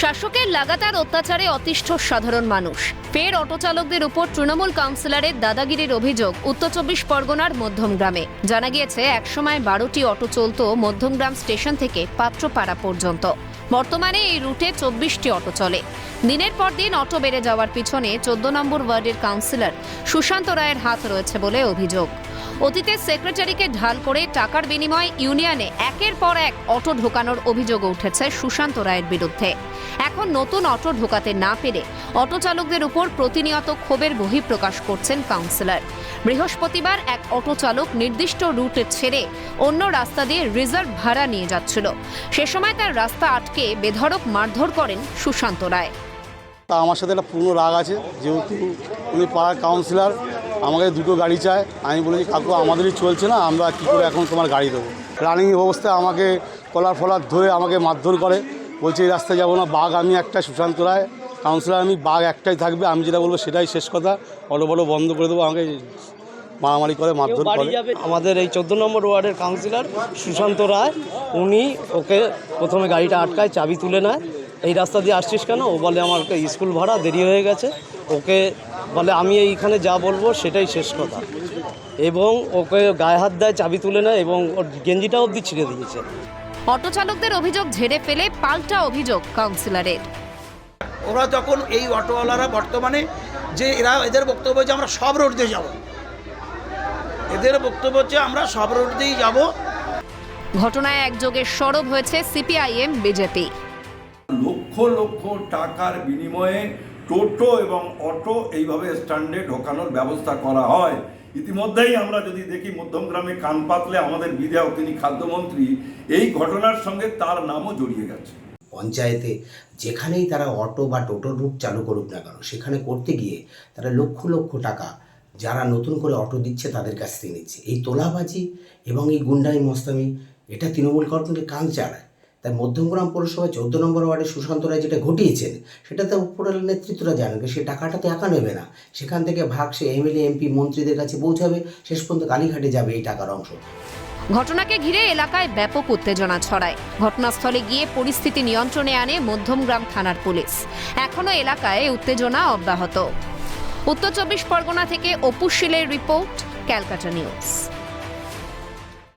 শাসকের লাগাতার অত্যাচারে অতিষ্ঠ সাধারণ মানুষ। ফের অটো চালকদের উপর তৃণমূল কাউন্সিলরের দাদাগিরির অভিযোগ উত্তর চব্বিশ পরগনার মধ্যমগ্রামে জানা গিয়েছে, একসময় বারোটি অটো চলত মধ্যমগ্রাম স্টেশন থেকে পাত্রপাড়া পর্যন্ত। বর্তমানে এই রুটে চব্বিশটি অটো চলে। দিনের পর দিন অটো বেড়ে যাওয়ার পিছনে চোদ্দ নম্বর ওয়ার্ডের কাউন্সিলর সুশান্ত রায়ের হাত রয়েছে বলে অভিযোগ। অতীতে সেক্রেটারিকে ঢাল করে টাকার বিনিময়ে ইউনিয়নে একের পর এক অটো ঢোকানোর অভিযোগ উঠেছে সুশান্ত রায়ের বিরুদ্ধে। এখন নতুন অটো ঢোকাতে না পেরে অটো চালকদের উপর প্রতিনিয়ত ক্ষোভের বহিঃপ্রকাশ করছেন কাউন্সিলর। বৃহস্পতিবার এক অটো চালক নির্দিষ্ট রুটে ছেড়ে অন্য রাস্তা দিয়ে রিজার্ভ ভাড়া নিয়ে যাচ্ছিল। সে সময় তার রাস্তা আটকে বেধড়ক মারধর করেন সুশান্ত রায়। তা আমার সাথে একটা পুরনো রাগ আছে যেহেতু উনি পাড়ার কাউন্সিলর আমাকে দুটো গাড়ি চায়। আমি বলেছি কাকু আমাদেরই চলছে না আমরা কী করে এখন তোমার গাড়ি দেবো? রানিং অবস্থায় আমাকে কলার ফলার ধরে আমাকে মারধর করে। বলছে এই রাস্তায় যাব না বাঘ আমি একটা সুশান্ত রায়। কাউন্সিলর আমি বাঘ একটাই থাকবে। আমি যেটা বলব সেটাই শেষ কথা। অটো বড় বন্ধ করে দেবো আমাকে মারামারি করে মারধর করে। আমাদের এই চোদ্দ নম্বর ওয়ার্ডের কাউন্সিলর সুশান্ত রায় উনি ওকে প্রথমে গাড়িটা আটকায় চাবি তুলে নেয়। এই রাস্তা দিয়ে আসছিস কেন? ও বলে আমার স্কুল ভাড়া দেরি হয়ে গেছে। ওকে বলে আমি এইখানে যা বলব সেটাই শেষ কথা। এবং ওকে গায়ে হাত দেয় চাবি তুলে নেয় এবং ওর গেঞ্জিটা অবধি ছিঁড়ে দিয়েছে। অটো চালকদের অভিযোগ ঝেড়ে ফেলে পাল্টা অভিযোগ কাউন্সিলরের। ওরা যখন এই অটোওয়ালারা বর্তমানে যে এরা এদের বক্তব্য যে আমরা সব রোড দিয়ে যাব। এদের বক্তব্য হচ্ছে আমরা সব রোড দিয়েই যাব। ঘটনায় একযোগে সরব হয়েছে সিপিআইএম বিজেপি। লক্ষ লক্ষ টাকার বিনিময়ে টোটো এবং অটো এইভাবে স্ট্যান্ডে ঢোকানোর ব্যবস্থা করা হয়। ইতিমধ্যেই আমরা যদি দেখি মধ্যমগ্রামে কান পাতলে আমাদের বিধায়ক তিনি খাদ্যমন্ত্রী, এই ঘটনার সঙ্গে তার নামও জড়িয়ে গেছে। পঞ্চায়েতে যেখানেই তারা অটো বা টোটো রুট চালু করুক না কেন, সেখানে করতে গিয়ে তারা লক্ষ লক্ষ টাকা যারা নতুন করে অটো দিচ্ছে তাদের কাছ থেকে নিচ্ছে। এই তোলাবাজি এবং এই গুন্ডাই মস্তামি, এটা তৃণমূল কান চালায়। তাই মধ্যমগ্রাম পৌরসভায় চোদ্দ নম্বর ওয়ার্ডে সুশান্ত রায় যেটা ঘটিয়েছেন, সেটাতে উপরের নেতৃত্বরা জানেন সে টাকাটা তো একা নেবে না। সেখান থেকে ভাগ সে এমএলএ এমপি মন্ত্রীদের কাছে পৌঁছাবে, শেষ পর্যন্ত কালীঘাটে যাবে এই টাকার অংশ। ঘটনাকে ঘিরে এলাকায় ব্যাপক উত্তেজনা ছড়ায়। ঘটনাস্থলে গিয়ে পরিস্থিতি নিয়ন্ত্রণে আনে মধ্যমগ্রাম থানার পুলিশ। এখনও এলাকায় উত্তেজনা অব্যাহত। উত্তর চব্বিশ পরগনা থেকে অপুশীলের রিপোর্ট, ক্যালকাটা নিউজ।